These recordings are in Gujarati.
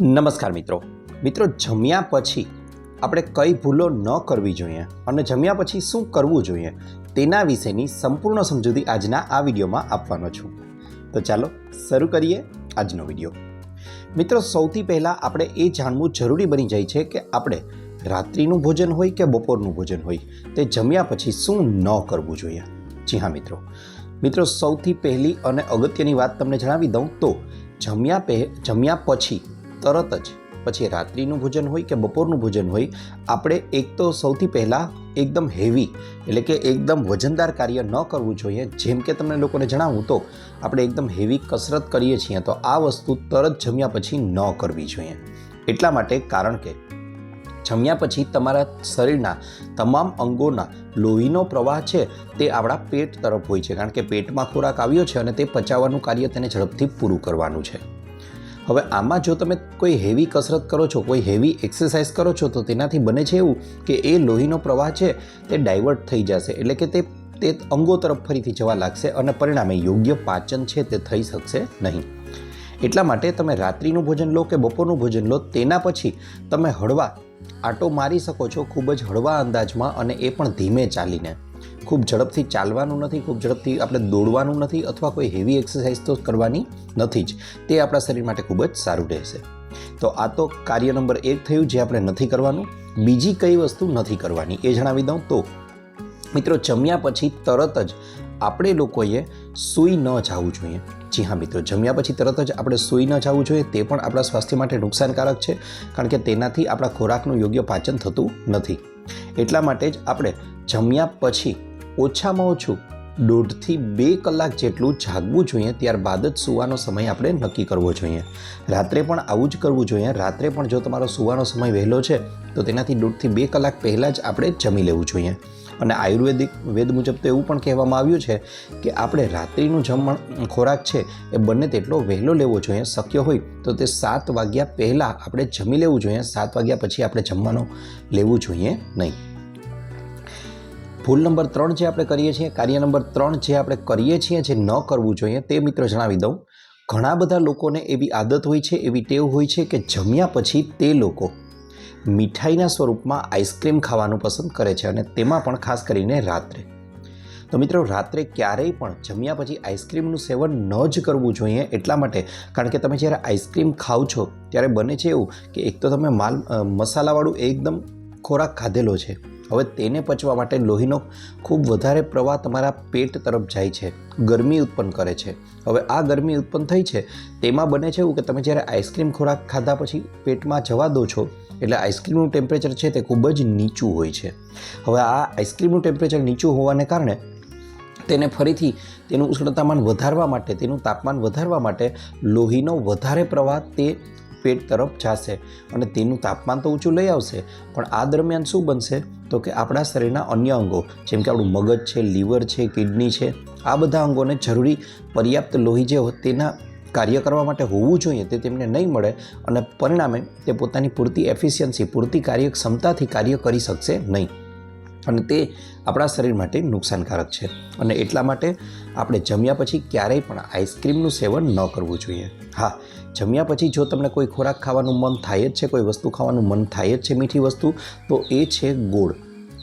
નમસ્કાર મિત્રો. મિત્રો, જમ્યા પછી આપણે કઈ ભૂલો ન કરવી જોઈએ અને જમ્યા પછી શું કરવું જોઈએ તેના વિશેની સંપૂર્ણ સમજૂતી આજના આ વિડીયોમાં આપવાનો છું. તો ચાલો શરૂ કરીએ આજનો વીડિયો. મિત્રો, સૌથી પહેલાં આપણે એ જાણવું જરૂરી બની જાય છે કે આપણે રાત્રિનું ભોજન હોય કે બપોરનું ભોજન હોય તે જમ્યા પછી શું ન કરવું જોઈએ? જી હા, મિત્રો. મિત્રો, સૌથી પહેલી અને અગત્યની વાત તમને જણાવી દઉં તો જમ્યા પહે જમ્યા પછી તરત જ. પછી રાત્રિનું ભોજન હોય કે બપોરનું ભોજન હોય, આપણે એક તો સૌથી પહેલાં એકદમ હેવી એટલે કે એકદમ વજનદાર કાર્ય ન કરવું જોઈએ. જેમ કે તમને લોકોને જણાવું તો, આપણે એકદમ હેવી કસરત કરીએ છીએ તો આ વસ્તુ તરત જમ્યા પછી ન કરવી જોઈએ. એટલા માટે કારણ કે, જમ્યા પછી તમારા શરીરના તમામ અંગોના લોહીનો પ્રવાહ છે તે આપણા પેટ તરફ હોય છે. કારણ કે પેટમાં ખોરાક આવ્યો છે અને તે પચાવવાનું કાર્ય તેને ઝડપથી પૂરું કરવાનું છે. હવે આમાં જો તમે કોઈ હેવી કસરત કરો છો, કોઈ હેવી એક્સરસાઇઝ કરો છો, તો તેનાથી બને છે એવું કે એ લોહીનો પ્રવાહ છે, તે ડાયવર્ટ થઈ જશે. એટલે કે તે તે અંગો તરફ ફરીથી જવા લાગશે અને પરિણામે યોગ્ય પાચન છે તે થઈ શકશે નહીં. એટલા માટે તમે રાત્રિનું ભોજન લો કે બપોરનું ભોજન લો, તેના પછી તમે હળવા આટો મારી શકો છો ખૂબ જ હળવા અંદાજમાં અને એ પણ ધીમે ચાલીને. ખૂબ ઝડપથી ચાલવાનું નથી, ખૂબ ઝડપથી આપણે દોડવાનું નથી અથવા કોઈ હેવી એક્સરસાઇઝ તો કરવાની નથી જ. તે આપણા શરીર માટે ખૂબ જ સારું રહેશે. તો આ તો કાર્ય નંબર એક થયું જે આપણે નથી કરવાનું. બીજી કઈ વસ્તુ નથી કરવાની એ જણાવી દઉં તો, મિત્રો જમ્યા પછી તરત જ આપણે લોકોએ સૂઈ ન જવું જોઈએ. જી હા મિત્રો, જમ્યા પછી તરત જ આપણે સૂઈ ન જવું જોઈએ, તે પણ આપણા સ્વાસ્થ્ય માટે નુકસાનકારક છે, કારણ કે તેનાથી આપણા ખોરાકનું યોગ્ય પાચન થતું નથી. એટલા માટે જ આપણે જમ્યા પછી ઓછામાં ઓછું દોઢથી બે કલાક જેટલું જાગવું જોઈએ, ત્યારબાદ જ સૂવાનો સમય આપણે નક્કી કરવો જોઈએ. રાત્રે પણ આવું જ કરવું જોઈએ. રાત્રે પણ જો તમારો સૂવાનો સમય વહેલો છે, તો તેનાથી દોઢથી બે કલાક પહેલાં જ આપણે જમી લેવું જોઈએ. અને આયુર્વેદિક વેદ મુજબ તો એવું પણ કહેવામાં આવ્યું છે કે આપણે રાત્રિનું જમણ ખોરાક છે, એ બંને તેટલો વહેલો લેવો જોઈએ. શક્ય હોય તો તે સાત વાગ્યા પહેલાં આપણે જમી લેવું જોઈએ. સાત વાગ્યા પછી આપણે જમવાનું લેવું જોઈએ નહીં. ભૂલ નંબર ત્રણ જે આપણે કરીએ છીએ, કાર્ય નંબર ત્રણ જે આપણે કરીએ છીએ, જે ન કરવું જોઈએ તે મિત્ર જણાવી દઉં. ઘણા બધા લોકોને એવી આદત હોય છે, એવી ટેવ હોય છે કે જમ્યા પછી તે લોકો મીઠાઈના સ્વરૂપમાં આઈસ્ક્રીમ ખાવાનું પસંદ કરે છે અને તેમાં પણ ખાસ કરીને રાત્રે. તો મિત્રો, રાત્રે ક્યારેય પણ જમ્યા પછી આઈસ્ક્રીમનું સેવન ન જ કરવું જોઈએ એટલા માટે, કારણ કે તમે જ્યારે આઈસ્ક્રીમ ખાઓ છો, ત્યારે બને છે એવું કે એક તો તમે માલ મસાલાવાળું એકદમ ખોરાક ખાધેલો છે. હવે તેને પચવા માટે લોહીનો ખૂબ વધારે પ્રવાહ તમારા પેટ તરફ જાય છે. ગરમી ઉત્પન્ન કરે છે. હવે આ ગરમી ઉત્પન્ન થઈ છે, તેમાં બને છે એવું કે તમે જ્યારે આઈસ્ક્રીમ ખોરાક ખાધા પછી પેટમાં જવા દો છો, એટલે આઈસ્ક્રીમનું ટેમ્પરેચર છે તે ખૂબ જ નીચું હોય છે. હવે આ આઈસ્ક્રીમનું ટેમ્પરેચર નીચું હોવાને કારણે તેને ફરીથી તેનું ઉષ્ણતામાન વધારવા માટે, તેનું તાપમાન વધારવા માટે લોહીનો વધારે પ્રવાહ તે પેટ તરફ જશે અને તેનું તાપમાન તો ઊંચું લઈ આવશે. પણ આ દરમિયાન શું બનશે? તો કે આપણા શરીરના અન્ય અંગો, જેમ કે આપણું મગજ છે, લીવર છે, કિડની છે, આ બધા અંગોને જરૂરી પર્યાપ્ત લોહી જે તેના કાર્ય કરવા માટે હોવું જોઈએ, તે તેમને નહીં મળે અને પરિણામે તે પોતાની પૂરતી એફિશિયન્સી પૂરતી કાર્યક્ષમતાથી કાર્ય કરી શકશે નહીં. અને તે આપણા શરીર માટે નુકસાનકારક છે. અને એટલા માટે આપણે જમ્યા પછી ક્યારેય પણ આઈસ્ક્રીમનું સેવન ન કરવું જોઈએ. હા, જમ્યા પછી જો તમને કોઈ ખોરાક ખાવાનું મન થાય જ છે, કોઈ વસ્તુ ખાવાનું મન થાય જ છે મીઠી વસ્તુ, તો એ છે ગોળ.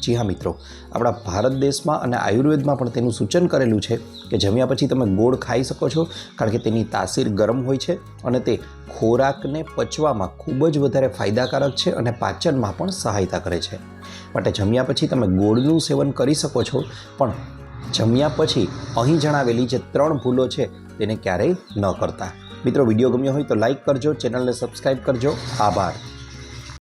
જી હા મિત્રો, આપણા ભારત દેશમાં અને આયુર્વેદમાં પણ તેનું સૂચન કરેલું છે કે જમ્યા પછી તમે ગોળ ખાઈ શકો છો, કારણ કે તેની તાસીર ગરમ હોય છે અને તે ખોરાકને પચવામાં ખૂબ જ વધારે ફાયદાકારક છે અને પાચનમાં પણ સહાયતા કરે છે. માટે જમ્યા પછી તમે ગોળનું સેવન કરી શકો છો. પણ જમ્યા પછી અહીં જણાવેલી જે ત્રણ ભૂલો છે તેને ક્યારેય ન કરતા. મિત્રો, વીડિયો ગમ્યો હોય તો લાઈક કરજો, ચેનલને સબસ્ક્રાઈબ કરજો. આભાર.